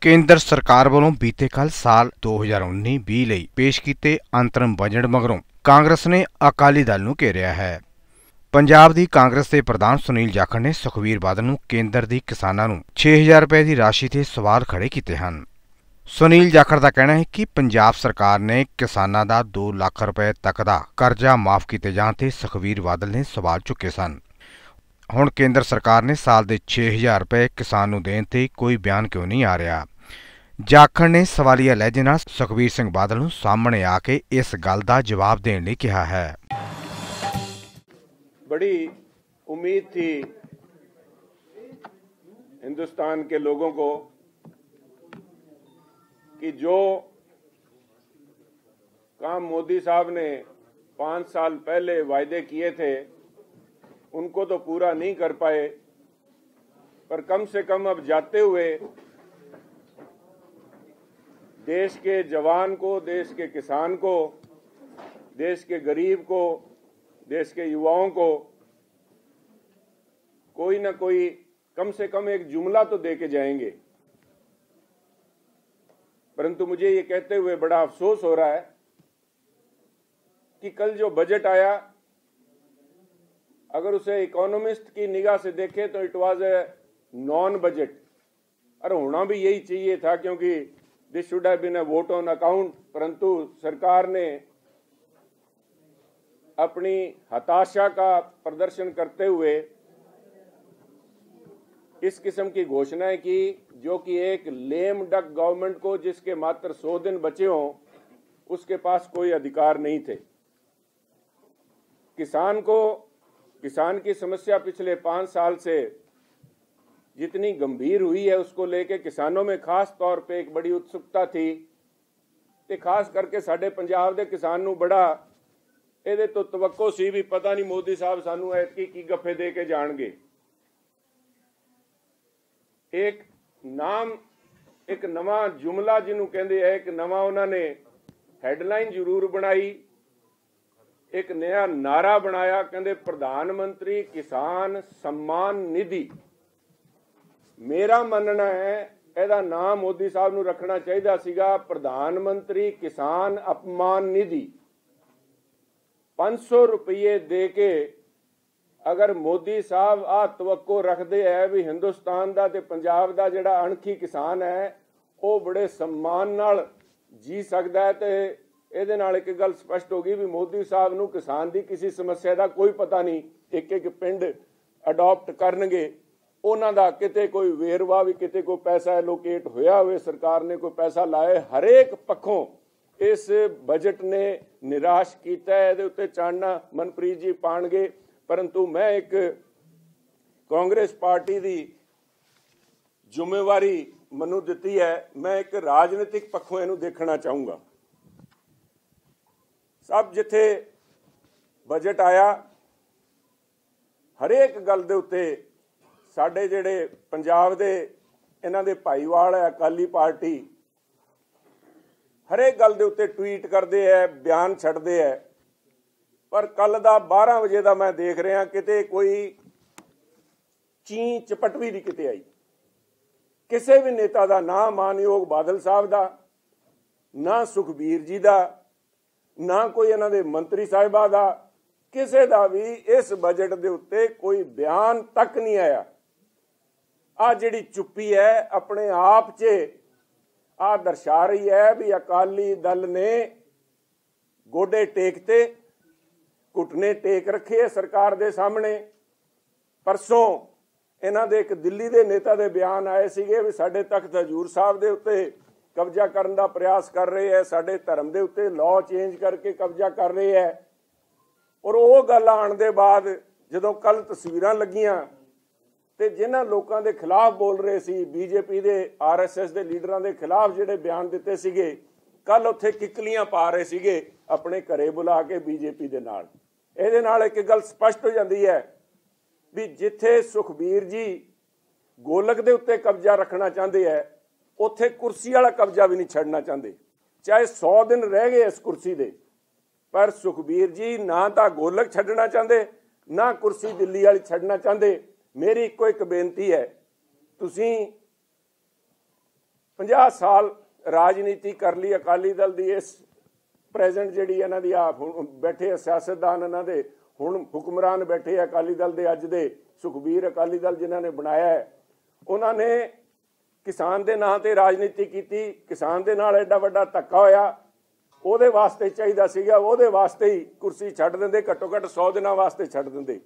ਕੇਂਦਰ ਸਰਕਾਰ ਵੱਲੋਂ ਬੀਤੇ ਕੱਲ ਸਾਲ 2019-20 ਲਈ ਪੇਸ਼ ਕੀਤੇ ਅੰਤਰਮ ਬਜਟ ਮਗਰੋਂ ਕਾਂਗਰਸ ਨੇ ਅਕਾਲੀ ਦਲ ਨੂੰ ਘੇਰਿਆ ਹੈ। ਪੰਜਾਬ ਦੀ ਕਾਂਗਰਸ ਦੇ ਪ੍ਰਧਾਨ ਸੁਨੀਲ ਜਾਖੜ ਨੇ ਸੁਖਵੀਰ ਬਾਦਲ ਨੂੰ ਕੇਂਦਰ ਦੀ ਕਿਸਾਨਾਂ ਨੂੰ 6000 ਰੁਪਏ ਦੀ ਰਾਸ਼ੀ ਤੇ ਸਵਾਲ ਖੜੇ ਕੀਤੇ ਹਨ। ਸੁਨੀਲ ਜਾਖੜ ਦਾ ਕਹਿਣਾ ਹੈ ਕਿ ਪੰਜਾਬ ਸਰਕਾਰ ਨੇ ਕਿਸਾਨਾਂ ਦਾ 2 ਲੱਖ ਰੁਪਏ ਤੱਕ ਦਾ ਕਰਜ਼ਾ ਮਾਫ ਕੀਤੇ ਜਾਣ ਤੇ ਸੁਖਵੀਰ ਬਾਦਲ ਨੇ ਸਵਾਲ ਚੁੱਕੇ ਸਨ। ਹੁਣ ਕੇਂਦਰ ਸਰਕਾਰ ਨੇ ਸਾਲ ਦੇ 6000 ਰੁਪਏ ਕਿਸਾਨ ਨੂੰ ਦੇਣ ਤੇ ਕੋਈ ਬਿਆਨ ਕਿਉਂ ਨਹੀਂ ਆ ਰਿਹਾ ਜਾਖੜ ਨੇ ਸਵਾਲੀਆ ਲਹਿਜੇ ਨਾਲ ਸੁਖਵੀਰ ਸਿੰਘ ਬਾਦਲ ਨੂੰ ਸਾਹਮਣੇ ਆ ਕੇ ਇਸ ਗੱਲ ਦਾ ਜਵਾਬ ਦੇਣ ਲਈ ਕਿਹਾ ਹੈ बड़ी उम्मीद थी हिंदुस्तान के लोगों को कि जो काम मोदी साहब ने पांच साल पहले वायदे किए थे उनको तो पूरा नहीं कर पाए, पर कम से कम अब जाते हुए देश के जवान को, देश के किसान को, देश के गरीब को, देश के युवाओं को कोई ना कोई कम से कम एक जुमला तो दे के जाएँगे। परंतु मुझे ये कहते हुए बड़ा अफसोस हो रहा है कि कल जो बजट आया अगर उसे इकोनॉमिस्ट की निगाह से देखे तो it was a non budget और होना भी यही चाहिए था क्योंकि this should have been a vote on account परंतु सरकार ने अपनी हताशा का प्रदर्शन करते हुए इस किस्म की घोषणाएँ की, जो कि एक लेम डक गवर्नमेंट को, जिसके मात्र सौ दिन बचे हों, उसके पास कोई अधिकार नहीं थे। किसान को किसान की समस्या पिछले पांच साल से जितनी गंभीर हुई है उसको लेके किसानों में खास तौर पे एक बड़ी उत्सुकता थी ਤੇ ਖਾਸ ਕਰਕੇ ਸਾਡੇ ਪੰਜਾਬ ਦੇ ਕਿਸਾਨ ਨੂੰ ਬੜਾ ਇਹਦੇ ਤੋਂ ਤਵੱਕੋ ਸੀ ਵੀ ਪਤਾ ਨਹੀਂ ਮੋਦੀ ਸਾਹਿਬ ਸਾਨੂੰ ਐਤਕੀ ਕੀ ਗੱਫੇ ਦੇ ਕੇ ਜਾਣਗੇ ਇੱਕ ਨਾਮ ਇੱਕ ਨਵਾਂ ਜੁਮਲਾ ਜਿਹਨੂੰ ਕਹਿੰਦੇ ਆ ਇੱਕ ਨਵਾਂ ਉਹਨਾਂ ਨੇ ਹੈਡਲਾਈਨ ਜ਼ਰੂਰ ਬਣਾਈ ਇੱਕ ਨਵਾਂ ਨਾਰਾ ਬਣਾਇਆ, ਕਹਿੰਦੇ ਪ੍ਰਧਾਨ ਮੰਤਰੀ ਕਿਸਾਨ ਸਨਮਾਨ ਨਿਧੀ। ਮੇਰਾ ਮੰਨਣਾ ਹੈ, ਇਹਦਾ ਨਾਮ ਮੋਦੀ ਸਾਹਿਬ ਨੂੰ ਰੱਖਣਾ ਚਾਹੀਦਾ ਸੀਗਾ, ਪ੍ਰਧਾਨ ਮੰਤਰੀ ਕਿਸਾਨ ਅਪਮਾਨ ਨਿਧੀ। 500 ਰੁਪਏ ਦੇ ਕੇ ਅਗਰ ਮੋਦੀ ਸਾਹਿਬ ਆ ਤਵੱਕੋ ਰੱਖਦੇ ਐ ਵੀ ਹਿੰਦੁਸਤਾਨ ਦਾ ਤੇ ਪੰਜਾਬ ਦਾ ਜਿਹੜਾ ਅਣਖੀ ਕਿਸਾਨ ਹੈ, ਉਹ ਬੜੇ ਸਨਮਾਨ ਨਾਲ ਜੀ ਸਕਦਾ ਹੈ ਤੇ ਇਹਦੇ ਨਾਲ ਇੱਕ ਗੱਲ ਸਪਸ਼ਟ ਹੋ ਗਈ ਵੀ ਮੋਦੀ ਸਾਹਿਬ ਨੂੰ ਕਿਸਾਨ ਦੀ ਕਿਸੇ ਸਮੱਸਿਆ ਦਾ ਕੋਈ ਪਤਾ ਨਹੀਂ, ਇੱਕ ਇੱਕ ਪਿੰਡ ਅਡਾਪਟ ਕਰਨਗੇ, ਉਹਨਾਂ ਦਾ ਕਿਤੇ ਕੋਈ ਵੇਰਵਾ ਵੀ, ਕਿਤੇ ਕੋਈ ਪੈਸਾ ਐਲੋਕੇਟ ਹੋਇਆ ਹੋਵੇ, ਸਰਕਾਰ ਨੇ ਕੋਈ ਪੈਸਾ ਲਾਏ ਹਰੇਕ ਪੱਖੋਂ ਇਸ ਬਜਟ ਨੇ ਨਿਰਾਸ਼ ਕੀਤਾ ਹੈ, ਇਹਦੇ ਉੱਤੇ ਚਾਨਣਾ ਮਨਪ੍ਰੀਤ ਜੀ ਪਾਣਗੇ, ਪਰੰਤੂ ਮੈਂ ਇੱਕ ਕਾਂਗਰਸ ਪਾਰਟੀ ਦੀ ਜ਼ਿੰਮੇਵਾਰੀ ਮੈਨੂੰ ਦਿੱਤੀ ਹੈ, ਮੈਂ ਇੱਕ ਰਾਜਨੀਤਿਕ ਪੱਖੋਂ ਇਹਨੂੰ ਦੇਖਣਾ ਚਾਹੂੰਗਾ। ਸਭ ਜਿੱਥੇ ਬਜਟ ਆਇਆ, ਹਰੇਕ ਗੱਲ ਦੇ ਉੱਤੇ ਸਾਡੇ ਜਿਹੜੇ ਪੰਜਾਬ ਦੇ ਇਹਨਾਂ ਦੇ ਭਾਈਵਾਲ ਹੈ, ਅਕਾਲੀ ਪਾਰਟੀ, ਹਰੇਕ ਗੱਲ ਦੇ ਉੱਤੇ ਟਵੀਟ ਕਰਦੇ ਐ ਬਿਆਨ ਛੱਡਦੇ ਐ ਪਰ ਕੱਲ ਦਾ 12 ਵਜੇ ਦਾ ਮੈਂ ਦੇਖ ਰਿਹਾ ਕਿਤੇ ਕੋਈ ਚੀ ਚਪਟ ਵੀ ਨਹੀਂ ਕਿਤੇ ਆਈ। ਕਿਸੇ ਵੀ ਨੇਤਾ ਦਾ ਨਾ ਮਾਨਯੋਗ ਬਾਦਲ ਸਾਹਿਬ ਦਾ, ਨਾ ਸੁਖਬੀਰ ਜੀ ਦਾ ਨਾ ਕੋਈ ਇਹਨਾਂ ਦੇ ਮੰਤਰੀ ਸਾਹਿਬਾ ਦਾ, ਕਿਸੇ ਦਾ ਵੀ ਇਸ ਬਜਟ ਦੇ ਉੱਤੇ ਕੋਈ ਬਿਆਨ ਤੱਕ ਨਹੀਂ ਆਇਆ। ਆ ਜਿਹੜੀ ਚੁੱਪੀ ਹੈ, ਆਪਣੇ ਆਪ 'ਚ ਆ ਦਰਸਾ ਰਹੀ ਹੈ ਵੀ ਅਕਾਲੀ ਦਲ ਨੇ ਗੋਡੇ ਟੇਕਤੇ, ਘੁਟਨੇ ਟੇਕ ਰੱਖੇ ਸਰਕਾਰ ਦੇ ਸਾਹਮਣੇ। ਪਰਸੋਂ ਇਹਨਾਂ ਦੇ ਇੱਕ ਦਿੱਲੀ ਦੇ ਨੇਤਾ ਦੇ ਬਿਆਨ ਆਏ ਸੀਗੇ ਵੀ ਸਾਡੇ ਤਖਤ ਹਜੂਰ ਸਾਹਿਬ ਦੇ ਉੱਤੇ ਕਬਜ਼ਾ ਕਰਨ ਦਾ ਪ੍ਰਯਾਸ ਕਰ ਰਹੇ ਹੈ, ਸਾਡੇ ਧਰਮ ਦੇ ਉੱਤੇ ਲਾਅ ਚੇਂਜ ਕਰਕੇ ਕਬਜ਼ਾ ਕਰ ਰਹੇ ਹੈ। ਔਰ ਉਹ ਗੱਲ ਆਉਣ ਦੇ ਬਾਅਦ ਜਦੋਂ ਕੱਲ ਤਸਵੀਰਾਂ ਲੱਗੀਆਂ ਤੇ ਜਿਨ੍ਹਾਂ ਲੋਕਾਂ ਦੇ ਖਿਲਾਫ ਬੋਲ ਰਹੇ ਸੀ, ਬੀਜੇਪੀ ਦੇ, ਆਰਐਸਐਸ ਦੇ ਲੀਡਰਾਂ ਦੇ ਖਿਲਾਫ ਜਿਹੜੇ ਬਿਆਨ ਦਿੱਤੇ ਸੀਗੇ ਕੱਲ ਉੱਥੇ ਕਿਕਲੀਆਂ ਪਾ ਰਹੇ ਸੀਗੇ ਆਪਣੇ ਘਰੇ ਬੁਲਾ ਕੇ ਬੀਜੇਪੀ ਦੇ ਨਾਲ। ਇਹਦੇ ਨਾਲ ਇੱਕ ਗੱਲ ਸਪਸ਼ਟ ਹੋ ਜਾਂਦੀ ਹੈ ਵੀ ਜਿੱਥੇ ਸੁਖਬੀਰ ਜੀ ਗੋਲਕ ਦੇ ਉੱਤੇ ਕਬਜ਼ਾ ਰੱਖਣਾ ਚਾਹੁੰਦੇ ਹੈ ਉੱਥੇ ਕੁਰਸੀ ਵਾਲਾ ਕਬਜ਼ਾ ਵੀ ਨਹੀਂ ਛੱਡਣਾ ਚਾਹੁੰਦੇ। ਚਾਹੇ 100 ਦਿਨ ਰਹਿ ਗਏ ਇਸ ਕੁਰਸੀ ਦੇ, ਪਰ ਸੁਖਬੀਰ ਜੀ ਨਾ ਤਾਂ ਗੋਲਕ ਛੱਡਣਾ ਚਾਹੁੰਦੇ, ਨਾ ਕੁਰਸੀ ਦਿੱਲੀ ਵਾਲੀ ਛੱਡਣਾ ਚਾਹੁੰਦੇ। ਮੇਰੀ ਇੱਕੋ ਇੱਕ ਬੇਨਤੀ ਹੈ, ਤੁਸੀਂ 50 ਸਾਲ ਰਾਜਨੀਤੀ ਕਰ ਲਈ, ਅਕਾਲੀ ਦਲ ਦੀ ਇਸ ਪ੍ਰੈਜ਼ੈਂਟ ਜਿਹੜੀ ਇਹਨਾਂ ਦੀ ਆ ਬੈਠੇ ਆ, ਸਿਆਸਤਦਾਨ ਇਹਨਾਂ ਦੇ, ਹੁਣ ਹੁਕਮਰਾਨ ਬੈਠੇ ਅਕਾਲੀ ਦਲ ਦੇ ਅੱਜ ਦੇ, ਸੁਖਬੀਰ ਅਕਾਲੀ ਦਲ ਜਿਨ੍ਹਾਂ ਨੇ ਬਣਾਇਆ ਹੈ, ਉਹਨਾਂ ਨੇ ਕਿਸਾਨ ਦੇ ਨਾਂ ਤੇ ਰਾਜਨੀਤੀ ਕੀਤੀ, ਕਿਸਾਨ ਦੇ ਨਾਲ ਐਡਾ ਵੱਡਾ ਧੱਕਾ ਹੋਇਆ। ਉਹਦੇ ਵਾਸਤੇ ਚਾਹੀਦਾ ਸੀਗਾ, ਉਹਦੇ ਵਾਸਤੇ ਹੀ ਕੁਰਸੀ ਛੱਡ ਦਿੰਦੇ, ਘੱਟੋ ਘੱਟ 100 ਦਿਨਾਂ ਵਾਸਤੇ ਛੱਡ ਦਿੰਦੇ।